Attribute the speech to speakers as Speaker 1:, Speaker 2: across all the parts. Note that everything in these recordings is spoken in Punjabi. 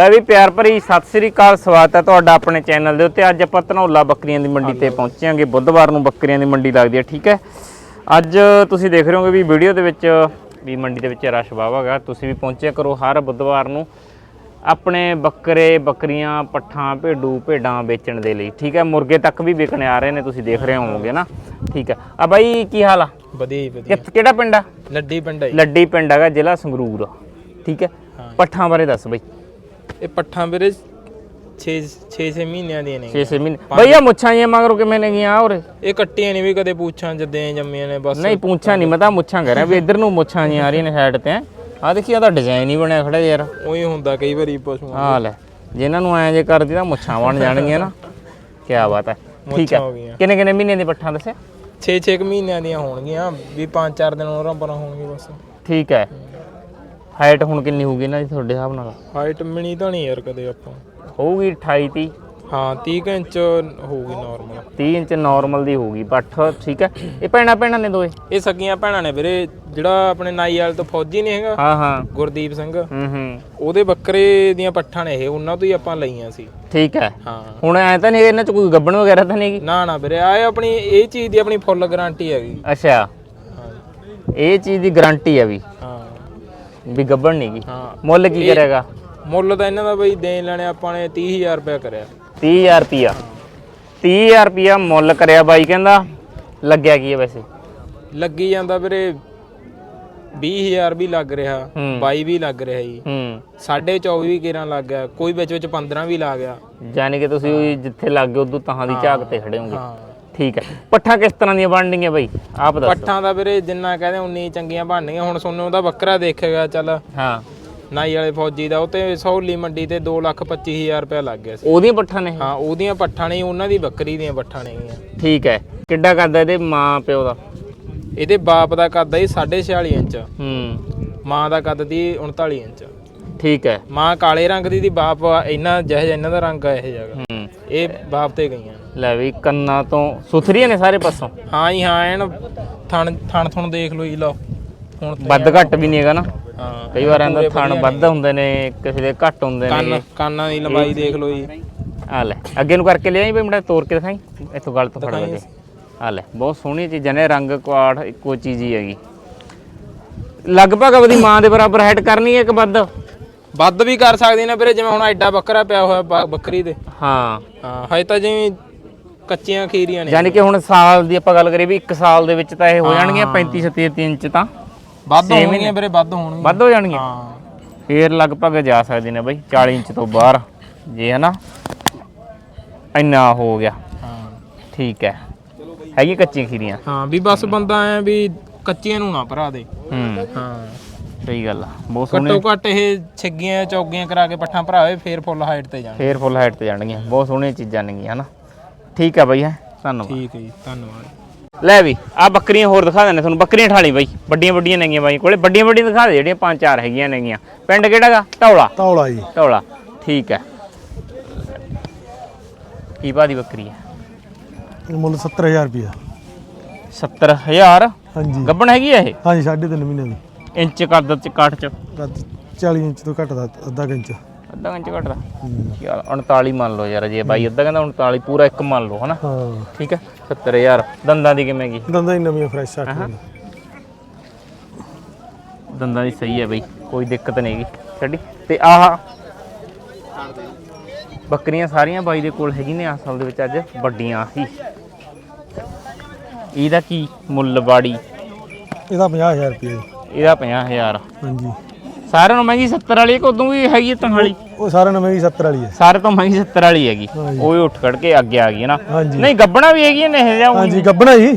Speaker 1: ਲੈ ਵੀ ਪਿਆਰ ਭਰੀ ਸਤਿ ਸ੍ਰੀ ਅਕਾਲ ਸਵਾਗਤ ਹੈ ਤੁਹਾਡਾ ਆਪਣੇ ਚੈਨਲ ਦੇ ਉੱਤੇ। ਅੱਜ ਆਪਾਂ ਧਨੌਲਾ ਬੱਕਰੀਆਂ ਦੀ ਮੰਡੀ ਤੇ ਪਹੁੰਚਾਂਗੇ ਬੁੱਧਵਾਰ ਨੂੰ ਬੱਕਰੀਆਂ ਦੀ ਮੰਡੀ ਲੱਗਦੀ ਹੈ ਠੀਕ ਹੈ? ਅੱਜ ਤੁਸੀਂ ਦੇਖ ਰਹੇ ਹੋਗੇ ਵੀ ਵੀਡੀਓ ਦੇ ਵਿੱਚ ਵੀ ਮੰਡੀ ਦੇ ਵਿੱਚ ਰਸ਼ ਵਾਹਵਾ ਹੈਗਾ। ਤੁਸੀਂ ਵੀ ਪਹੁੰਚਿਆ ਕਰੋ ਹਰ ਬੁੱਧਵਾਰ ਨੂੰ ਆਪਣੇ ਬੱਕਰੇ ਬੱਕਰੀਆਂ ਪੱਠਾਂ ਭੇਡੂ ਭੇਡਾਂ ਵੇਚਣ ਦੇ ਲਈ ਠੀਕ ਹੈ? ਮੁਰਗੇ ਤੱਕ ਵੀ ਵਿਕਣੇ ਆ ਰਹੇ ਨੇ ਤੁਸੀਂ ਦੇਖ ਰਹੇ ਹੋਵੋਗੇ ਨਾ। ਠੀਕ ਹੈ। ਆ ਬਾਈ ਕੀ ਹਾਲ ਆ?
Speaker 2: ਵਧੀਆ ਵਧੀਆ।
Speaker 1: ਕਿਹੜਾ ਪਿੰਡ ਆ?
Speaker 2: ਲੱਡੀ ਪਿੰਡ ਹੈ।
Speaker 1: ਲੱਡੀ ਪਿੰਡ ਹੈਗਾ ਜ਼ਿਲ੍ਹਾ ਸੰਗਰੂਰ ਠੀਕ ਹਾਂ। ਪੱਠਾਂ ਬਾਰੇ ਦੱਸ ਬਾਈ।
Speaker 2: ਇਹ ਪੱਠਾਂ ਵੀਰੇ 6 6 6 ਮਹੀਨਿਆਂ ਦੀਆਂ ਨੇ
Speaker 1: 6-6 ਮਹੀਨੇ। ਬਈ ਆ ਮੁੱਛਾਂ ਜਿਹੀਆਂ ਮਗਰੋਂ ਕਿਵੇਂ ਲੱਗੀਆਂ ਔਰ
Speaker 2: ਇਹ ਕੱਟੀਆਂ ਨਹੀਂ ਵੀ ਕਦੇ ਪੁੱਛਾਂ ਜਦੇ ਜੰਮੀਆਂ ਨੇ ਬਸ।
Speaker 1: ਨਹੀਂ ਪੁੱਛਾਂ ਨਹੀਂ ਮੈਂ ਤਾਂ ਮੁੱਛਾਂ ਕਹਿ ਰਿਹਾ ਵੀ ਇੱਧਰ ਨੂੰ ਮੁੱਛਾਂ ਜਿਹੀਆਂ ਆ ਰਹੀਆਂ ਨੇ ਸਾਈਡ ਤੇ। ਆ ਦੇਖੀ ਤਾਂ ਡਿਜ਼ਾਈਨ ਹੀ ਬਣਿਆ ਖੜਾ ਯਾਰ।
Speaker 2: ਉਹੀ ਹੁੰਦਾ ਕਈ ਵਾਰੀ ਪਸ਼ੂਆਂ
Speaker 1: ਆ ਲੈ ਜੇ ਇਹਨਾਂ ਨੂੰ ਐਂ ਜੇ ਕਰਦੀ ਤਾਂ ਮੁੱਛਾਂ ਬਣ ਜਾਣਗੀਆਂ ਨਾ। ਕੀ ਬਾਤ ਹੈ। ਠੀਕ ਹੈ।
Speaker 2: ਹੋ ਗਈਆਂ।
Speaker 1: ਕਿੰਨੇ ਕਿੰਨੇ ਮਹੀਨੇ ਦੀ ਪੱਠਾਂ ਦੱਸਿਆ?
Speaker 2: 6 6 ਮਹੀਨਿਆਂ ਦੀਆਂ ਹੋਣਗੀਆਂ ਵੀ 5-4 ਦਿਨ ਹੋਰ ਪਰ ਹੋਣਗੇ ਬਸ।
Speaker 1: ਠੀਕ ਹੈ। ਹਾਈਟ ਹੁਣ ਕਿੰਨੀ ਹੋਊਗੀ ਇਹਨਾਂ ਦੀ ਤੁਹਾਡੇ ਹਿਸਾਬ ਨਾਲ?
Speaker 2: ਹਾਈਟ ਮਿਣੀ ਤਾਂ ਨਹੀਂ ਯਾਰ ਕਦੇ ਆਪਾਂ।
Speaker 1: ਹੋਊਗੀ 28 30
Speaker 2: ਹਾਂ 30 ਕੁ ਇੰਚ ਹੋਊਗੀ ਨਾਰਮਲ
Speaker 1: 30 ਇੰਚ ਨਾਰਮਲ ਦੀ ਹੋਊਗੀ ਪੱਠ ਠੀਕ ਹੈ। ਇਹ ਭੈਣਾਂ ਭੈਣਾਂ ਨੇ ਦੋਏ?
Speaker 2: ਇਹ ਸਗੀਆਂ ਭੈਣਾਂ ਨੇ ਵੀਰੇ ਜਿਹੜਾ ਆਪਣੇ ਨਾਈ ਵਾਲ ਤੋਂ ਫੌਜੀ ਨਹੀਂ ਹੈਗਾ
Speaker 1: ਹਾਂ ਹਾਂ।
Speaker 2: ਗੁਰਦੀਪ ਸਿੰਘ।
Speaker 1: ਹੂੰ ਹੂੰ।
Speaker 2: ਉਹਦੇ ਬੱਕਰੇ ਦੀਆਂ ਪੱਠਾਂ ਨੇ ਇਹ ਉਹਨਾਂ ਤੋਂ ਹੀ ਆਪਾਂ ਲਈਆਂ ਸੀ।
Speaker 1: ਠੀਕ ਹੈ।
Speaker 2: ਹਾਂ।
Speaker 1: ਹੁਣ ਐ ਤਾਂ ਨਹੀਂ ਇਹਨਾਂ ਚ ਕੋਈ ਗੱਬਣ ਵਗੈਰਾ ਤਾਂ ਨਹੀਂ
Speaker 2: ਨਾ ਨਾ ਵੀਰੇ ਆ ਆਪਣੀ ਇਹ ਚੀਜ਼ ਦੀ ਆਪਣੀ ਫੁੱਲ ਗਾਰੰਟੀ ਹੈਗੀ।
Speaker 1: ਅੱਛਾ। ਇਹ ਚੀਜ਼ ਦੀ ਗਾਰੰਟੀ ਹੈ ਵੀ। ਵੀ ਗੱਬਣ ਨਹੀਂ ਗੀ।
Speaker 2: ਹਾਂ।
Speaker 1: ਮੁੱਲ ਕੀ ਕਰੇਗਾ?
Speaker 2: ਮੁੱਲ ਤਾਂ ਇਹਨਾਂ ਦਾ ਬਈ ਦੇਣ ਲੈਣੇ ਆਪਾਂ ਨੇ 30000 ਰੁਪਏ ਕਰਿਆ।
Speaker 1: 30000 ਰੁਪਿਆ 30000 ਰੁਪਿਆ ਮੁੱਲ ਕਰਿਆ ਬਾਈ ਕਹਿੰਦਾ। ਲੱਗਿਆ ਕੀ ਹੈ ਵੈਸੇ?
Speaker 2: ਲੱਗੀ ਜਾਂਦਾ ਵੀਰੇ 20000 ਵੀ ਲੱਗ ਰਿਹਾ। 22 ਵੀ ਲੱਗ ਰਿਹਾ ਜੀ।
Speaker 1: ਹੂੰ।
Speaker 2: 24 ਵੀ ਕਿਰਾਂ ਲੱਗ ਗਿਆ ਕੋਈ ਵਿੱਚ ਵਿੱਚ 15 ਵੀ ਲਾ ਗਿਆ।
Speaker 1: ਯਾਨੀ ਕਿ ਤੁਸੀਂ ਜਿੱਥੇ ਲੱਗ ਗਏ ਉਦੋਂ ਤਾਂ ਦੀ ਝਾਕ ਤੇ ਖੜੇ ਹੋਗੇ।
Speaker 2: ਹਾਂ।
Speaker 1: ਠੀਕ ਹੈ। ਪੱਠਾ ਕਿਸ ਤਰ੍ਹਾਂ ਦੀਆਂ ਬਣਨਗੀਆਂ ਬਾਈ? ਆਪ ਦੱਸ।
Speaker 2: ਪੱਠਾਂ ਦਾ ਵੀਰੇ ਜਿੰਨਾ ਕਹਦੇ ਉਨੀ ਚੰਗੀਆਂ ਬਣਨੀਆਂ ਹੁਣ ਸੋਨੂੰ ਉਹਦਾ ਬੱਕਰਾ ਦੇਖੇਗਾ ਚੱਲ।
Speaker 1: ਹਾਂ।
Speaker 2: ਨਾਈ ਵਾਲੇ ਫੌਜੀ ਦਾ ਉਹ ਤੇ ਸਹੌਲੀ ਮੰਡੀ ਤੇ 225000 ਰੁਪਏ ਲੱਗ ਗਿਆ ਸੀ।
Speaker 1: ਉਹਦੀਆਂ ਪੱਠਾਂ ਨੇ?
Speaker 2: ਹਾਂ ਉਹਦੀਆਂ ਪੱਠਾਂ ਨਹੀਂ ਉਹਨਾਂ ਦੀ ਬੱਕਰੀ ਦੀਆਂ ਪੱਠਾਂ ਨੇਗੀਆਂ
Speaker 1: ਠੀਕ ਹੈ। ਕਿੱਡਾ ਕਰਦਾ ਇਹਦੇ ਮਾਂ ਪਿਓ ਦਾ?
Speaker 2: ਇਹਦੇ ਬਾਪ ਦਾ ਕੱਦ ਹੈ 46 ਇੰਚ।
Speaker 1: ਹੂੰ।
Speaker 2: ਮਾਂ ਦਾ ਕੱਦ ਦੀ 39 ਇੰਚ।
Speaker 1: ਠੀਕ ਹੈ।
Speaker 2: ਮਾਂ ਕਾਲੇ ਰੰਗ ਦੀ ਦੀ ਬਾਪ ਇੰਨਾ ਜਿਹੋ ਇਹਨਾਂ ਦਾ ਰੰਗ ਆ ਇਹ ਜਗ੍ਹਾ
Speaker 1: ਹੂੰ।
Speaker 2: ਇਹ ਬਾਪ ਤੇ ਗਈਆਂ।
Speaker 1: ਲੈ ਵੀ ਕੰਨਾਂ ਤੋਂ ਸੁਥਰੀਆਂ ਨੇ ਸਾਰੇ ਪਾਸੋਂ।
Speaker 2: ਹਾਂ ਜੀ ਹਾਂ ਐਨ ਥਣ ਥਣ ਥਣ ਦੇਖ ਲਓ ਜੀ ਲਓ। ਹੁਣ ਤੇ-
Speaker 1: ਵੱਧ ਘੱਟ ਵੀ ਨਹੀਂ ਹੈਗਾ ਨਾ।
Speaker 2: ਹਾਂ
Speaker 1: ਕਈ ਵਾਰ ਇਹਦਾ ਥਣ ਵੱਧ ਹੁੰਦੇ ਨੇ ਕਿਸੇ ਦੇ ਘੱਟ ਹੁੰਦੇ ਨੇ।
Speaker 2: ਕੰਨ ਕੰਨਾਂ ਦੀ ਲੰਬਾਈ ਦੇਖ ਲਓ ਜੀ।
Speaker 1: ਆ ਲੈ ਅੱਗੇ ਨੂੰ ਕਰਕੇ ਲਿਆਈ ਬਈ ਮੁੰਡਾ ਤੋੜ ਕੇ ਦਿਖਾਈ। ਇੱਥੋਂ ਗਲ ਤੋਂ ਫੜ ਲੈ ਆ ਲੈ ਬਹੁਤ ਸੋਹਣੀਆਂ ਚੀਜ਼ਾਂ ਨੇ ਰੰਗ ਕੁਆੜ ਇੱਕੋ ਚੀਜ਼ ਹੀ ਹੈਗੀ। ਲਗਭਗ ਆਪਣੀ ਮਾਂ ਦੇ ਬਰਾਬਰ ਹੈਡ ਕਰਨੀ ਹੈ ਕਿ ਵੱਧ?
Speaker 2: ਵੱਧ ਵੀ ਕਰ ਸਕਦੇ ਨੇ ਵੀਰੇ ਜਿਵੇਂ ਹੁਣ ਐਡਾ ਬੱਕਰਾ ਪਿਆ ਹੋਇਆ ਬ- ਬੱਕਰੀ ਦੇ।
Speaker 1: ਹਾਂ।
Speaker 2: ਹਾਂ ਹਜੇ ਤਾਂ ਜਿਵੇਂ ਕੱਚੀਆਂ ਖੀਰੀਆਂ ਨੇ।
Speaker 1: ਯਾਨੀ ਕਿ ਹੁਣ ਸਾਲ ਦੀ ਆਪਾਂ ਗੱਲ ਕਰੀਏ ਵੀ 1 ਸਾਲ ਦੇ ਵਿੱਚ ਤਾਂ ਇਹ ਹੋ ਜਾਣਗੀਆਂ 35 37 ਇੰਚ ਤਾਂ।
Speaker 2: ਵੱਧ ਹੋਣਗੀਆਂ ਵੀਰੇ ਵੱਧ ਹੋਣਗੀਆਂ।
Speaker 1: ਵੱਧ ਹੋ ਜਾਣਗੀਆਂ?
Speaker 2: ਹਾਂ।
Speaker 1: ਫੇਰ ਲਗਭਗ ਜਾ ਸਕਦੇ ਨੇ ਬਈ 40 ਇੰਚ ਤੋਂ ਬਾਹਰ। ਜੇ ਹਨਾ ਇੰਨਾ ਹੋ ਗਿਆ।
Speaker 2: ਹਾਂ।
Speaker 1: ਠੀਕ ਹੈ। ਹੈਗੀ ਕੱਚੀਆਂ ਖੀਰੀਆਂ?
Speaker 2: ਹਾਂ ਵੀ ਬਸ ਬੰਦਾ ਐ ਵੀ ਕੱਚੀਆਂ ਨੂੰ ਨਾ ਭਰਾ ਦੇ।
Speaker 1: ਹੂੰ।
Speaker 2: ਹਾਂ।
Speaker 1: ਸਹੀ ਗੱਲ ਆ ਬਹੁਤ ਸੋਹਣੇ।
Speaker 2: ਘੱਟੋ ਘੱਟ ਇਹ ਛਿੱਗੀਆਂ ਚੌਗੀਆਂ ਕਰਾ ਕੇ ਪੱਠਾਂ ਭਰਾਵੇ ਫੇਰ ਫੁੱਲ ਹਾਈਟ ਤੇ ਜਾਣ
Speaker 1: ਫੇਰ ਫੁੱਲ ਹਾਈਟ ਤੇ ਜਾਣਗੀਆਂ। ਬਹੁਤ ਸੋਹਣੀਆਂ ਚੀਜ਼ਾਂ ਨੇਗੀਆਂ ਹਨਾ। ਠੀਕ ਆ ਬਈ ਹੈ? ਧੰਨਵਾਦ।
Speaker 2: ਠੀਕ ਹੈ ਜੀ ਧੰਨਵਾਦ।
Speaker 1: ਲੈ ਵੀ ਆ ਬੱਕਰੀਆਂ ਹੋਰ ਦਿਖਾ ਦਿੰਦੇ ਤੁਹਾਨੂੰ। ਬੱਕਰੀਆਂ ਠਾਲੀ ਬਈ ਵੱਡੀਆਂ ਵੱਡੀਆਂ ਨੇਗੀਆਂ ਬਾਈ ਕੋਲੇ। ਵੱਡੀਆਂ ਵੱਡੀਆਂ ਦਿਖਾ ਦੇ ਜਿਹੜੀਆਂ ਪੰਜ ਚਾਰ ਹੈਗੀਆਂ ਨੇਗੀਆਂ। ਪਿੰਡ ਕਿਹੜਾਗਾ ਧੌਲਾ।
Speaker 3: ਤੌਲਾ ਜੀ।
Speaker 1: ਧੌਲਾ ਠੀਕ ਹੈ। ਕੀ ਭਾਅ ਦੀ ਬੱਕਰੀ ਹੈ?
Speaker 3: ਮੁੱਲ 70000 ਰੁਪਇਆ।
Speaker 1: 70000
Speaker 3: ਹਾਂਜੀ।
Speaker 1: ਗੱਬਣ ਹੈਗੀ ਆ ਇਹ?
Speaker 3: ਹਾਂਜੀ 3.5 ਮਹੀਨੇ ਦੀ।
Speaker 1: ਇੰਚ ਕੱਦ ਚ ਕਾਠ ਚ?
Speaker 3: ਕੱਦ 40 ਇੰਚ ਤੋਂ ਘੱਟ ਦਾ ਅੱਧਾ ਕੁ ਇੰਚ।
Speaker 1: ਅੱਧਾ ਇੰਚ ਘਟਦਾ ਯਾਰ 39 ਮੰਨ ਲਓ ਯਾਰ ਜੇ ਬਾਈ ਅੱਧਾ ਕਹਿੰਦਾ 39 ਪੂਰਾ ਇੱਕ ਮੰਨ ਲਓ ਹਨਾ?
Speaker 3: ਹਾਂ।
Speaker 1: ਠੀਕ ਹੈ 70000 ਦੰਦਾਂ ਦੀ ਕਿਵੇਂ ਗਈ
Speaker 3: ਦੰਦਾਂ ਹੀ ਨਵੀਆਂ ਫਰੈਸ਼ ਆ ਕੇ
Speaker 1: ਦੰਦਾਂ ਦੀ ਸਹੀ ਹੈ ਬਈ ਕੋਈ ਦਿੱਕਤ ਨਹੀਂ ਹੈਗੀ। ਛੱਡੀ। ਤੇ ਆਹ ਬੱਕਰੀਆਂ ਸਾਰੀਆਂ ਬਾਈ ਦੇ ਕੋਲ ਹੈਗੀ ਨੇ ਅਸਲ ਦੇ ਵਿੱਚ ਅੱਜ ਵੱਡੀਆਂ ਹੀ। ਇਹਦਾ ਕੀ ਮੁੱਲ ਬਾੜੀ?
Speaker 3: ਇਹਦਾ 50000 ਰੁਪਇਆ ਜੀ
Speaker 1: ਇਹਦਾ 50000
Speaker 3: ਹਾਂਜੀ।
Speaker 1: ਸਾਰਿਆਂ ਨੂੰ ਮਹਿੰਗੀ 70 ਵਾਲੀ ਹੈ ਕਿ ਉਦੋਂ ਵੀ ਹੈਗੀ ਹੈ ਤਾਂ ਵਾਲੀ
Speaker 3: ਉਹ ਸਾਰਾ ਨਵੇਂ ਹੀ 70 ਵਾਲੀ ਹੈ।
Speaker 1: ਸਾਰੇ ਤੋਂ ਮਹਿੰਗੀ 70 ਵਾਲੀ ਹੈਗੀ।
Speaker 3: ਹਾਂਜੀ।
Speaker 1: ਉਹ ਹੀ ਉੱਠ ਖੜ ਕੇ ਅੱਗੇ ਆ ਗਈ ਹੈ ਨਾ।
Speaker 3: ਹਾਂਜੀ।
Speaker 1: ਨਹੀਂ ਗੱਬਣਾ ਵੀ ਹੈਗੀ ਨੇ ਇਹ
Speaker 3: ਹਾਂਜੀ ਗੱਬਣਾ ਜੀ।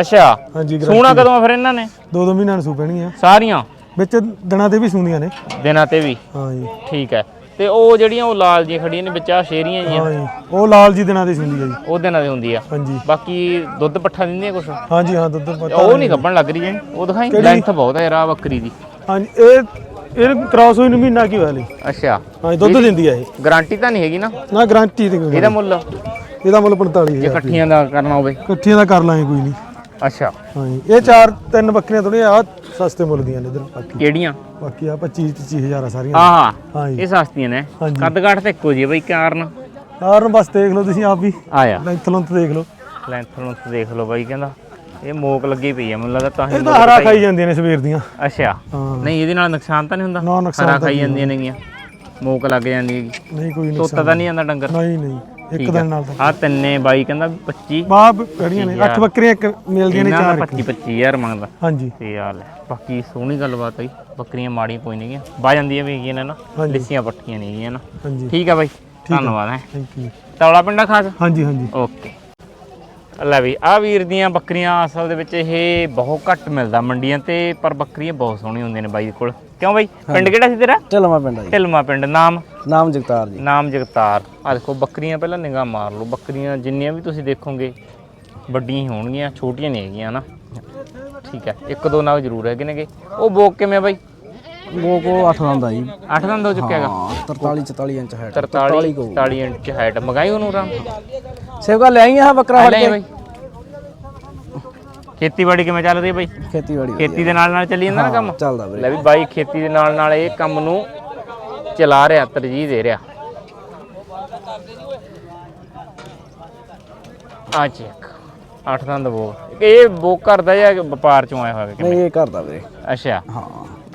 Speaker 1: ਅੱਛਾ।
Speaker 3: ਹਾਂਜੀ
Speaker 1: ਸੂਣਾ ਕਦੋਂ ਆ ਫਿਰ ਇਹਨਾਂ ਨੇ?
Speaker 3: ਦੋ ਦੋ ਮਹੀਨਿਆਂ ਨੂੰ ਸੂ ਪੈਣਗੀਆਂ
Speaker 1: ਸਾਰੀਆਂ?
Speaker 3: ਵਿੱਚ ਦਿਨਾਂ ਤੇ ਵੀ ਸੂੰਦੀਆਂ ਨੇ।
Speaker 1: ਦਿਨਾਂ ਤੇ ਵੀ?
Speaker 3: ਹਾਂ ਜੀ
Speaker 1: ਠੀਕ ਹੈ। ਤੇ ਉਹ ਜਿਹੜੀਆਂ ਉਹ ਲਾਲ ਜਿਹੀਆਂ ਖੜੀਆਂ ਨੇ ਵਿੱਚ ਆ ਸ਼ੇਰੀਆਂ ਜੀਆਂ।
Speaker 3: ਹਾਂ ਜੀ ਉਹ ਲਾਲ ਜੀ ਦਿਨਾਂ ਦੀ ਸੂੰਦੀ ਹੈ ਜੀ।
Speaker 1: ਉਹ ਦਿਨਾਂ ਦੀ ਹੁੰਦੀ ਆ।
Speaker 3: ਹਾਂਜੀ।
Speaker 1: ਬਾਕੀ ਦੁੱਧ ਪੱਠਾ ਦਿੰਦੀਆਂ ਕੁਛ?
Speaker 3: ਹਾਂਜੀ ਹਾਂ ਦੁੱਧ ਪਤਾ
Speaker 1: ਉਹ ਨਹੀਂ ਗੱਬਣ ਲੱਗ ਰਹੀ ਜੀ ਉਹ ਦਿਖਾਈ? ਲੈਂਥ ਬਹੁਤ ਹੈ ਯਾਰ ਬੱਕਰੀ ਦੀ।
Speaker 3: ਹਾਂਜੀ ਇਹ ਇਹ ਕ੍ਰਾਸ ਹੋਈ ਨੂੰ ਮਹੀਨਾ ਕੀ ਹੋਇਆ ਲਈ
Speaker 1: ਅੱਛਾ।
Speaker 3: ਹਾਂਜੀ ਦੁੱਧ ਦਿੰਦੀ ਆ ਇਹ।
Speaker 1: ਗਾਰੰਟੀ ਤਾਂ ਨਹੀਂ ਹੈਗੀ ਨਾ?
Speaker 3: ਨਾ ਗਾਰੰਟੀ ਤੇ
Speaker 1: ਇਹਦਾ ਮੁੱਲ?
Speaker 3: ਇਹਦਾ ਮੁੱਲ 45000
Speaker 1: ਜੇ ਇਕੱਠੀਆਂ ਦਾ ਕਰਨਾ ਹੋਵੇ।
Speaker 3: ਇਕੱਠੀਆਂ ਦਾ ਕਰ ਲਾਂਗੇ ਕੋਈ ਨਹੀਂ।
Speaker 1: ਅੱਛਾ।
Speaker 3: ਹਾਂਜੀ ਇਹ ਚਾਰ ਤਿੰਨ ਬੱਕਰੀਆਂ ਥੋੜੀਆਂ ਆ ਸਸਤੇ ਮੁੱਲ ਦੀਆਂ ਨੇ ਇਧਰ ਬਾਕੀ।
Speaker 1: ਕਿਹੜੀਆਂ?
Speaker 3: ਬਾਕੀ ਆ 25 25000 ਆ ਸਾਰੀਆਂ।
Speaker 1: ਆਹ
Speaker 3: ਹਾਂ ਜੀ।
Speaker 1: ਇਹ ਸਸਤੀਆਂ ਨੇ।
Speaker 3: ਹਾਂਜੀ।
Speaker 1: ਕੱਦ ਕਾਠ ਤੇ ਇੱਕੋ ਆ ਬਈ ਕਾਰਨ?
Speaker 3: ਕਾਰਨ ਬਸ ਦੇਖ ਲਓ ਤੁਸੀਂ ਆਪ ਵੀ।
Speaker 1: ਆਇਆ।
Speaker 3: ਲੈਂਥ ਲੁੰਥ ਦੇਖ ਲਓ।
Speaker 1: ਲੈਂਥ ਨੂੰ ਦੇਖ ਲਓ ਬਾਈ ਕਹਿੰਦਾ। ਇਹ ਮੋਕ ਲੱਗੀ ਪਈ ਆ ਮੈਨੂੰ ਲੱਗਦਾ ਤਾਂ ਹੀ
Speaker 3: ਇਹ ਤਾਂ ਹਰਾ। ਖਾਈ ਜਾਂਦੀਆਂ ਨੇ ਸਵੇਰ ਦੀਆਂ।
Speaker 1: ਅੱਛਾ।
Speaker 3: ਹਾਂ।
Speaker 1: ਨਹੀਂ ਇਹਦੇ ਨਾਲ ਨੁਕਸਾਨ ਤਾਂ ਨਹੀਂ ਹੁੰਦਾ?
Speaker 3: ਨਾ, ਨੁਕਸਾਨ
Speaker 1: ਹਰਾ
Speaker 3: ਤਾਂ
Speaker 1: ਖਾਈ ਜਾਂਦੀਆਂ ਨੇਗੀਆਂ। ਮੋਕ ਲੱਗ ਜਾਂਦੀ ਹੈਗੀ।
Speaker 3: ਨਹੀਂ ਕੋਈ
Speaker 1: ਤੋਤਾ
Speaker 3: ਨੁਕਸਾਨ
Speaker 1: ਤਾਂ ਨਹੀਂ ਜਾਂਦਾ ਡੰਗਰ?
Speaker 3: ਨਹੀਂ ਨਹੀਂ। ਇੱਕ ਦਿਨ ਨਾਲ ਤਾਂ।
Speaker 1: ਆ ਤਿੰਨੇ ਬਾਈ ਕਹਿੰਦਾ 25
Speaker 3: ਬਾਬ ਕਿਹੜੀਆਂ ਨੇ? ਅੱਠ ਬੱਕਰੀਆਂ ਇੱਕ ਮਿਲਦੀਆਂ ਨੇ
Speaker 1: ਇਹਨਾਂ
Speaker 3: ਚਾਰ
Speaker 1: ਦਾ 25 25000 ਮੰਗਦਾ।
Speaker 3: ਹਾਂਜੀ।
Speaker 1: ਤੇ ਆ ਲੈ ਬਾਕੀ ਸੋਹਣੀ ਗੱਲਬਾਤ ਆਈ ਬੱਕਰੀਆਂ ਮਾੜੀਆਂ ਕੋਈ ਨਹੀਂ ਗੀਆਂ ਬਾ ਜਾਂਦੀਆਂ ਵੀ ਹੈਗੀਆਂ ਨੇ ਨਾ।
Speaker 3: ਹਾਂਜੀ।
Speaker 1: ਲਿੱਸੀਆਂ ਪੱਠੀਆਂ ਨਹੀਂ ਹੈਗੀਆਂ ਨਾ।
Speaker 3: ਹਾਂਜੀ।
Speaker 1: ਠੀਕ ਆ ਬਾਈ। ਧੰਨਵਾਦ ਹੈ।
Speaker 3: ਥੈਂਕ ਯੂ
Speaker 1: ਤੌਲਾ ਪਿੰਡਾ ਖਾਸ?
Speaker 3: ਹਾਂਜੀ ਹਾਂਜੀ।
Speaker 1: ਓਕੇ। ਲੈ ਵੀ ਆ ਵੀਰ ਦੀਆਂ ਬੱਕਰੀਆਂ ਅਸਲ ਦੇ ਵਿੱਚ ਇਹ ਬਹੁਤ ਘੱਟ ਮਿਲਦਾ ਮੰਡੀਆਂ ਤੇ ਪਰ ਬੱਕਰੀਆਂ ਬਹੁਤ ਸੋਹਣੀਆਂ ਹੁੰਦੀਆਂ ਨੇ ਬਾਈ ਕੋਲ। ਕਿਉਂ ਬਾਈ? ਪਿੰਡ ਕਿਹੜਾ ਸੀ ਤੇਰਾ?
Speaker 4: ਢਲਵਾ ਪਿੰਡ ਆ ਜੀ।
Speaker 1: ਢਿਲਮਾ ਪਿੰਡ ਨਾਮ?
Speaker 4: ਨਾਮ ਜਗਤਾਰ ਜੀ।
Speaker 1: ਨਾਮ ਜਗਤਾਰ। ਆ ਦੇਖੋ ਬੱਕਰੀਆਂ ਪਹਿਲਾਂ ਨਿਗਾਹ ਮਾਰ ਲਓ। ਬੱਕਰੀਆਂ ਜਿੰਨੀਆਂ ਵੀ ਤੁਸੀਂ ਦੇਖੋਗੇ ਵੱਡੀਆਂ ਹੀ ਹੋਣਗੀਆਂ ਛੋਟੀਆਂ ਨਹੀਂ ਹੈਗੀਆਂ ਨਾ ਠੀਕ ਹੈ ਇੱਕ ਦੋ ਨਾਲ ਜ਼ਰੂਰ ਹੈਗੇ ਨੇਗੇ। ਉਹ ਬੋਕ ਕਿਵੇਂ ਬਾਈ?
Speaker 4: ਉਹ ਕੋ 8 ਦਾ ਜੀ।
Speaker 1: ਅੱਠ ਦੰਦ ਹੋ ਚੁੱਕਿਆ ਹੈਗਾ।
Speaker 4: ਹਾਂ 43 44 ਇੰਚ ਹੈ
Speaker 1: 43 43 ਇੰਚ ਹਾਈਟ ਮਗਾਈ ਉਹਨੂੰ ਰਾਮ
Speaker 4: ਸੇਵਕਾ ਲੈ ਆਈ ਆ ਬੱਕਰਾ ਫੜ
Speaker 1: ਲੈ
Speaker 4: ਕੇ।
Speaker 1: ਬਾਈ। ਖੇਤੀਬਾੜੀ ਕਿਵੇਂ ਚੱਲ ਰਹੀ ਹੈ ਬਾਈ?
Speaker 4: ਖੇਤੀਬਾੜੀ
Speaker 1: ਖੇਤੀ ਦੇ ਨਾਲ ਨਾਲ ਚੱਲੀ ਜਾਂਦਾ ਨਾ ਕੰਮ?
Speaker 4: ਚੱਲਦਾ ਵੀਰੇ।
Speaker 1: ਲੈ ਵੀ ਬਾਈ ਖੇਤੀ ਦੇ ਨਾਲ ਨਾਲ ਇਹ ਕੰਮ ਨੂੰ ਚਲਾ ਰਿਹਾ ਤਰਜੀਹ ਦੇ ਰਿਹਾ। ਆ ਚੈੱਕ। ਅੱਠ ਦੰਦ ਬੋਕ ਇਹ ਬੋਕ ਕਰਦਾ ਜਾਂ ਵਪਾਰ ਚੋਂ ਆਇਆ ਹੋਇਆ ਕਿਵੇਂ
Speaker 4: ਨਹੀਂ ਇਹ ਕਰਦਾ ਵੀਰੇ।
Speaker 1: ਅੱਛਾ।
Speaker 4: ਹਾਂ।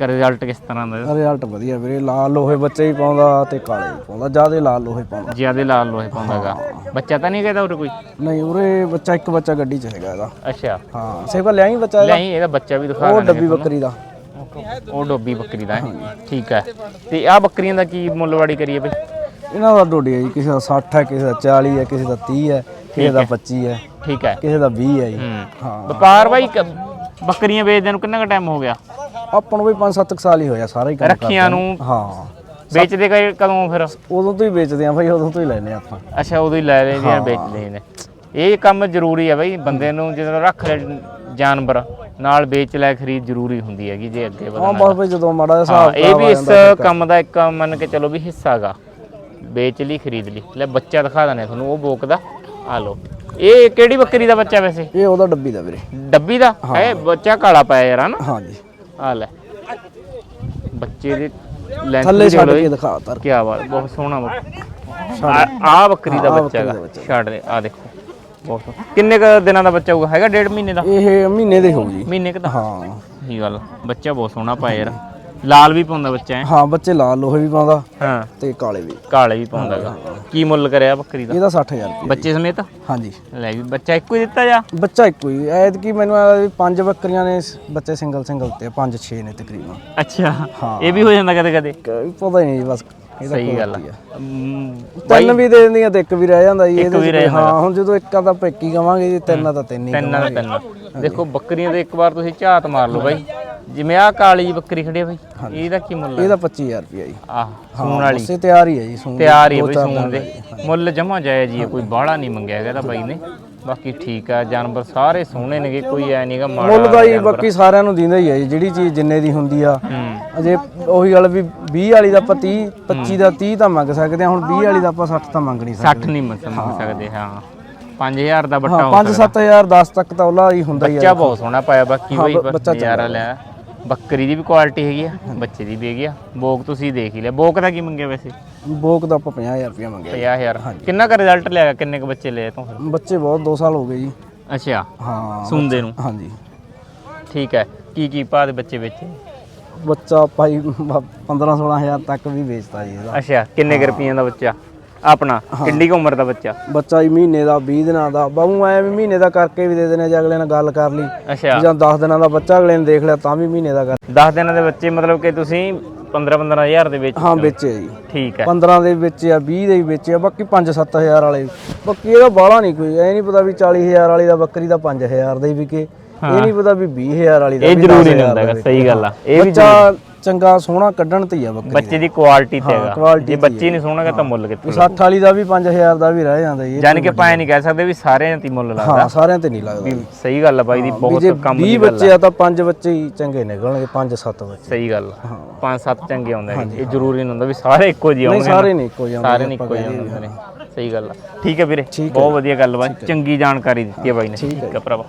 Speaker 1: ਕਰ ਰਿਜ਼ਲਟ ਕਿਸ ਤਰ੍ਹਾਂ ਦਾ?
Speaker 4: ਰਿਜ਼ਲਟ ਵਧੀਆ ਵੀਰੇ ਲਾਲ ਲੋਹੇ ਬੱਚੇ ਹੀ ਪਾਉਂਦਾ ਤੇ ਕਾਲੇ ਵੀ ਪਾਉਂਦਾ ਜਿਆਦੇ ਲਾਲ ਲੋਹੇ ਪਾਉਂਦਾ।
Speaker 1: ਜਿਆਦੇ ਲਾਲ ਲੋਹੇ ਪਾਉਂਦਾਗਾ ਬੱਚਾ ਤਾਂ ਨਹੀਂ ਕਹਿੰਦਾ ਉਰੇ ਕੋਈ?
Speaker 4: ਨਹੀਂ ਉਰੇ ਬੱਚਾ ਇੱਕ ਬੱਚਾ ਗੱਡੀ 'ਚ ਹੈਗਾ ਇਹਦਾ।
Speaker 1: ਅੱਛਾ।
Speaker 4: ਹਾਂ ਸੇਵਕਾ ਲੈ ਆਈ ਬੱਚਾ ਇਹਦਾ?
Speaker 1: ਨਹੀਂ ਇਹਦਾ ਬੱਚਾ ਵੀ ਦਿਖਾ
Speaker 4: ਉਹ ਡੱਬੀ ਬੱਕਰੀ ਦਾ।
Speaker 1: ਉਹ ਡੋਬੀ ਬੱਕਰੀ ਦਾ ਹੈ। ਠੀਕ ਹੈ। ਤੇ ਆ ਬੱਕਰੀਆਂ ਦਾ ਕੀ ਮੁੱਲਵਾੜੀ ਕਰੀਏ ਬਈ?
Speaker 4: ਇਹਨਾਂ ਦਾ ਡੋਡੀ ਹੈ ਜੀ ਕਿਸੇ ਦਾ 60 ਹੈ ਕਿਸੇ ਦਾ 40 ਹੈ ਕਿਸੇ ਦਾ 30 ਹੈ ਕਿਸੇ ਦਾ 25 ਹੈ
Speaker 1: ਠੀਕ ਹੈ।
Speaker 4: ਕਿਸੇ ਦਾ 20 ਹੈ ਜੀ।
Speaker 1: ਹੂੰ।
Speaker 4: ਹਾਂ।
Speaker 1: ਵਪਾਰ ਬਾਈ ਕ- ਬੱਕਰੀਆਂ ਵੇਚਦੇ ਨੂੰ ਕਿੰਨਾ ਕੁ ਟਾਈਮ ਹੋ ਗਿਆ?
Speaker 4: ਆਪਾਂ ਨੂੰ ਵੀ 5-7 ਸਾਲ ਹੀ ਹੋਇਆ ਸਾਰਾ ਹੀ ਕੰਮ
Speaker 1: ਰੱਖੀਆਂ ਨੂੰ?
Speaker 4: ਹਾਂ।
Speaker 1: ਵੇਚਦੇ ਕ- ਕਦੋਂ ਫਿਰ?
Speaker 4: ਉਦੋਂ ਤੋਂ ਹੀ ਵੇਚਦੇ ਆ ਭਾਈ ਉਦੋਂ ਤੋਂ ਹੀ ਲੈਨੇ ਆਪਾਂ।
Speaker 1: ਅੱਛਾ ਉਦੋਂ ਹੀ ਲੈ ਲੈਂਦੇ ਆ ਵੇਚ ਲੈਂਦੇ ਨੇ। ਇਹ ਕੰਮ ਜ਼ਰੂਰੀ ਹੈ ਬਾਈ ਬੰਦੇ ਨੂੰ ਜਦੋਂ ਰੱਖ ਲੈ ਜਾਨਵਰ ਨਾਲ ਵੇਚ ਲੈ ਖਰੀਦ ਜ਼ਰੂਰੀ ਹੁੰਦੀ ਹੈਗੀ ਜੇ ਅੱਗੇ
Speaker 4: ਹਾਂ
Speaker 1: ਵਧਣਾ
Speaker 4: ਬਸ ਭਾਈ ਜਦੋਂ ਮਾੜਾ ਜਿਹਾ
Speaker 1: ਹਾਂ
Speaker 4: ਹਿਸਾਬ
Speaker 1: ਇਹ ਵੀ
Speaker 4: ਆ
Speaker 1: ਇਸ ਕੰਮ ਦਾ ਇੱਕ ਮੰਨ ਕੇ ਚਲੋ ਵੀ ਹਿੱਸਾ ਗਾ। ਵੇਚ ਲਈ ਖਰੀਦ ਲਈ। ਲੈ ਬੱਚਾ ਦਿਖਾ ਦਨੇ ਤੁਹਾਨੂੰ ਉਹ ਬੋਕ ਦਾ ਆ ਲਓ। ਇਹ ਕਿਹੜੀ ਬੱਕਰੀ ਦਾ ਬੱਚਾ ਵੈਸੇ?
Speaker 4: ਇਹ ਉਹਦਾ ਡੱਬੀ ਦਾ ਵੀਰੇ।
Speaker 1: ਡੱਬੀ ਦਾ? ਹੈ। ਬੱਚਾ ਕਾਲਾ ਪਾਇਆ ਯਾਰ ਹਨਾ?
Speaker 4: ਹਾਂ ਜੀ
Speaker 1: ਆ ਲੈ। ਬੱਚੇ ਦੇ ਲੈਂਥ
Speaker 4: ਥੱਲੇ ਛੱਡ ਕੇ ਦਿਖਾ ਤਰ
Speaker 1: ਕੀ। ਬਾਤ ਬਹੁਤ ਸੋਹਣਾ ਆ ਆ ਬੱਕਰੀ ਦਾ ਬੱਚਾ ਹੈਗਾ। ਛੱਡ ਦੇ ਆ ਦੇਖੋ। ਬਹੁਤ ਸੋਹਣਾ। ਕਿੰਨੇ ਕ ਦਿਨਾਂ ਦਾ ਬੱਚਾ ਹੋਊਗਾ? ਹੈਗਾ ਡੇਢ ਮਹੀਨੇ ਦਾ?
Speaker 4: ਇਹ ਮਹੀਨੇ ਦੇ ਹੋ ਜੀ।
Speaker 1: ਮਹੀਨੇ ਕ ਦਾ?
Speaker 4: ਹਾਂ।
Speaker 1: ਸਹੀ ਗੱਲ ਬੱਚਾ ਬਹੁਤ ਸੋਹਣਾ ਪਾਇਆ ਯਾਰ। ਲਾਲ ਵੀ ਪਾਉਂਦਾ ਬੱਚਾ ਹੈ?
Speaker 4: ਹਾਂ ਬੱਚੇ ਲਾਲ ਲੋਹੇ ਵੀ ਪਾਉਂਦਾ
Speaker 1: ਹਾਂ।
Speaker 4: ਤੇ ਕਾਲੇ ਵੀ।
Speaker 1: ਕਾਲੇ ਵੀ ਪਾਉਂਦਾ ਕੀ ਮੁੱਲ ਕਰਿਆ ਬੱਕਰੀ ਦਾ?
Speaker 4: ਇਹਦਾ 60000 ਰੁਪਏ
Speaker 1: ਬੱਚੇ ਸਮੇਤ?
Speaker 4: ਹਾਂਜੀ।
Speaker 1: ਲੈ ਵੀ ਬੱਚਾ ਇੱਕੋ ਹੀ ਦਿੱਤਾ ਜਾ?
Speaker 4: ਬੱਚਾ ਇੱਕੋ ਹੀ। ਐਤ ਕੀ ਮੈਨੂੰ ਆਇਆ ਵੀ ਪੰਜ ਬੱਕਰੀਆਂ ਨੇ ਬੱਚੇ ਸਿੰਗਲ ਸਿੰਗਲ ਤੇ ਪੰਜ 6 ਨੇ ਤਕਰੀਬਨ।
Speaker 1: ਅੱਛਾ। ਇਹ ਵੀ ਹੋ ਜਾਂਦਾ ਕਦੇ ਕਦੇ?
Speaker 4: ਪਤਾ ਹੀ ਨਹੀਂ ਜੀ ਬਸ
Speaker 1: ਸਹੀ ਗੱਲ ਆ।
Speaker 4: ਤਿੰਨ ਵੀ ਦੇ ਦਿੰਦੀਆਂ ਤੇ ਇੱਕ ਵੀ ਰਹਿ ਜਾਂਦਾ ਜੀ ਇਹਦੇ ਹਾਂ ਹੁਣ ਜਦੋਂ ਇੱਕ ਦਾ ਪੈਕੀ ਕਵਾਂਗੇ ਜੀ ਤਿੰਨ ਤਾਂ ਤਿੰਨ ਹੀ
Speaker 1: ਤਿੰਨਾਂ ਦਾ ਤਿੰਨ। ਦੇਖੋ ਬੱਕਰੀਆਂ ਦੇ ਇੱਕ ਵਾਰ ਤੁਸੀਂ ਝਾਤ ਮਾਰ ਲਓ ਬਾਈ। ਜਿਵੇਂ ਆਹ ਕਾਲੀ ਬੱਕਰੀ ਖੜੀ ਆ ਬਾਈ ਇਹਦਾ ਕੀ ਮੁੱਲ ਹੈ
Speaker 4: ਇਹਦਾ 25000 ਰੁਪਏ ਜੀ।
Speaker 1: ਆਹ ਸੂਣ ਵਾਲੀ।
Speaker 4: ਉਸੇ ਤਿਆਰ ਹੀ ਹੈ ਜੀ ਸੂਣ।
Speaker 1: ਤਿਆਰ ਹੀ ਆ ਬਈ ਸੂਣ ਦੇ। ਮੁੱਲ ਜਮਾ ਜਾਇਆ ਜੀ ਕੋਈ ਬਾਹਲਾ ਨਹੀਂ ਮੰਗਿਆ ਹੈਗਾ ਇਹਦਾ ਬਾਈ ਨੇ। ਬਾਕੀ ਠੀਕ ਆ ਜਾਨਵਰ ਸਾਰੇ ਸੋਹਣੇ ਨੇਗੇ ਕੋਈ ਐ ਨਹੀਂਗਾ ਮਾੜਾ
Speaker 4: ਮੁੱਲ ਦਾ ਹੀ ਬਾਕੀ ਸਾਰਿਆਂ ਨੂੰ ਦਿੰਦਾ ਹੀ ਹੈ ਜੀ ਜਿਹੜੀ ਚੀਜ਼ ਜਿੰਨੇ ਦੀ ਹੁੰਦੀ ਆ। ਅਜੇ ਉਹੀ ਗੱਲ ਵੀ 20 ਵਾਲੀ ਦਾ ਆਪਾਂ 30 25 ਦਾ 30 ਤਾਂ ਮੰਗ ਸਕਦੇ ਆ ਹੁਣ 20 ਵਾਲੀ ਦਾ ਆਪਾਂ 60 ਤਾਂ ਮੰਗ ਨਹੀਂ ਸਕਦੇ।
Speaker 1: 60 ਨਹੀਂ ਮੰਗ ਸਕਦੇ ਹਾਂ। 5000 ਦਾ ਬੱਟਾ
Speaker 4: ਹਾਂ
Speaker 1: ਹੋ
Speaker 4: 5 7000 10 ਤੱਕ ਤਾਂ ਉਹਲਾ ਹੀ ਹੁੰਦਾ ਹੀ ਆ
Speaker 1: ਬੱਚਾ ਬਹੁਤ ਸੋਹਣਾ ਪਾਇਆ ਬਾਕੀ ਬਈ
Speaker 4: ਬ- ਬੱਚਾ
Speaker 1: ਨਜ਼ਾਰਾ ਲਿਆ ਬੱਕਰੀ ਦੀ ਵੀ ਕੁਆਲਿਟੀ ਹੈਗੀ ਆ ਬੱਚੇ ਦੀ ਵੀ ਹੈਗੀ ਆ। ਬੋਕ ਤੁਸੀਂ ਦੇਖ ਹੀ ਲਿਆ। ਬੋਕ ਦਾ ਕੀ ਮੰਗਿਆ ਵੈਸੇ?
Speaker 4: ਬੋਕ ਦਾ ਆਪਾਂ 50000 ਰੁਪਏ ਮੰਗਿਆ
Speaker 1: 50000 ਕਿੰਨਾ ਕੁ ਰਿਜ਼ਲਟ ਲਿਆ ਕਿੰਨੇ ਕੁ ਬੱਚੇ ਲਏ ਤੂੰ ਫਿਰ?
Speaker 4: ਬੱਚੇ ਬਹੁਤ 2 ਸਾਲ ਹੋ ਗਏ ਜੀ।
Speaker 1: ਅੱਛਾ।
Speaker 4: ਹਾਂ
Speaker 1: ਸੁਣਦੇ ਨੂੰ।
Speaker 4: ਹਾਂਜੀ।
Speaker 1: ਠੀਕ ਹੈ। ਕੀ ਕੀ ਪਾ ਦੇ ਬੱਚੇ ਵਿੱਚ?
Speaker 4: ਬੱਚਾ ਭਾਈ 15 16000 ਤੱਕ ਵੀ ਵੇਚਦਾ ਜੀ ਇਹਦਾ।
Speaker 1: ਅੱਛਾ। ਕਿੰਨੇ ਕੁ ਰੁਪਈਆਂ ਦਾ ਬੱਚਾ? ਆਪਣਾ ਕਿੰਨੀ ਕੁ ਉਮਰ ਦਾ ਬੱਚਾ?
Speaker 4: ਬੱਚਾ ਹੀ ਮਹੀਨੇ ਦਾ 20 ਦਿਨਾਂ ਦਾ। ਬਾਹੂ ਐ ਵੀ ਮਹੀਨੇ ਦਾ ਕਰਕੇ ਵੀ ਦੇ ਦੇਣੇ ਜੇ ਅਗਲੇ ਨਾਲ ਗੱਲ ਕਰ ਲਈ।
Speaker 1: ਅੱਛਾ।
Speaker 4: ਜਾਂ 10 ਦਿਨਾਂ ਦਾ ਬੱਚਾ ਅਗਲੇ ਨੇ ਦੇਖ ਲਿਆ ਤਾਂ ਵੀ ਮਹੀਨੇ ਦਾ ਕਰ
Speaker 1: 10 ਦਿਨਾਂ ਦੇ ਬੱਚੇ ਮਤਲਬ ਕਿ ਤੁਸੀਂ 15 15000 ਦੇ ਵਿੱਚ
Speaker 4: ਹਾਂ ਵੇਚੇ ਜੀ।
Speaker 1: ਠੀਕ ਹੈ।
Speaker 4: 15 ਦੇ ਵਿੱਚ ਆ 20 ਦੇ ਵਿੱਚ ਆ ਬਾਕੀ 5-7000 ਵਾਲੇ। ਬਾਕੀ ਇਹਦਾ ਬਾਹਲਾ ਨਹੀਂ ਕੋਈ ਐ ਨਹੀਂ ਪਤਾ ਵੀ 40000 ਵਾਲੀ ਦਾ ਬੱਕਰੀ ਦਾ 5000 ਦਾ ਹੀ ਵਿਕੇ। ਇਹ ਨਹੀਂ ਪਤਾ ਵੀ 20000 ਵਾਲੀ ਦਾ
Speaker 1: ਇਹ
Speaker 4: ਵੀ
Speaker 1: ਜ਼ਰੂਰੀ
Speaker 4: 10,000
Speaker 1: ਨਹੀਂ ਹੁੰਦਾ ਸਹੀ ਗੱਲ ਆ। ਇਹ ਵੀ
Speaker 4: ਬੱਚਾ ਚੰਗਾ ਸੋਹਣਾ ਕੱਢਣ ਤੇ ਹੀ ਆ ਬੱਕਰੀ
Speaker 1: ਬੱਚੇ ਦੀ ਕੁਆਲਿਟੀ ਤੇ ਹੈਗਾ। ਜੇ ਬੱਚੇ ਨਹੀਂ ਸੋਹਣਾਗਾ ਤਾਂ ਮੁੱਲ ਕਿੱਥੇ
Speaker 4: 60 ਵਾਲੀ ਦਾ ਵੀ 5000 ਦਾ ਵੀ ਰਹਿ ਜਾਂਦਾ ਜੀ ਇਹ
Speaker 1: ਜਾਨ ਕਿ ਪਾਏ ਨਹੀਂ ਕਹਿ ਸਕਦੇ ਵੀ ਸਾਰਿਆਂ ਤੇ ਹੀ ਮੁੱਲ ਲੱਗਦਾ।
Speaker 4: ਹਾਂ ਸਾਰਿਆਂ ਤੇ ਨਹੀਂ ਲੱਗਦਾ
Speaker 1: ਸਹੀ ਗੱਲ ਆ ਬਾਈ ਦੀ ਬਹੁਤ ਕੰਮ
Speaker 4: 20
Speaker 1: ਦੀ ਗੱਲ ਆ।
Speaker 4: ਬੱਚੇ ਆ ਤਾਂ 5 ਬੱਚੇ ਹੀ ਚੰਗੇ ਨਿਕਲਣਗੇ 5-7 ਬੱਚੇ।
Speaker 1: ਸਹੀ ਗੱਲ ਆ। ਪੰਜ ਸੱਤ ਚੰਗੇ ਆਉਂਦੇ ਨੇ। ਇਹ ਜ਼ਰੂਰੀ ਨਹੀਂ ਹੁੰਦਾ ਵੀ ਸਾਰੇ ਇੱਕੋ ਜਿਹੇ
Speaker 4: ਨਹੀਂ
Speaker 1: ਆਉਣਗੇ
Speaker 4: ਸਾਰੇ ਨਹੀਂ ਇੱਕੋ ਜਿਹੇ
Speaker 1: ਸਾਰੇ ਨਹੀਂ ਇੱਕੋ ਜਿਹੇ ਹੁੰਦੇ ਨੇ। ਸਹੀ ਗੱਲ ਆ। ਠੀਕ ਹੈ ਵੀਰੇ। ਬਹੁਤ ਵਧੀਆ ਗੱਲ ਬਾਈ। ਚੰਗੀ ਜਾਣਕਾਰੀ ਦਿੱਤੀ ਹੈ ਬਾਈ ਨੇ। ਠੀਕ ਹੈ ਭਰਾਵਾ।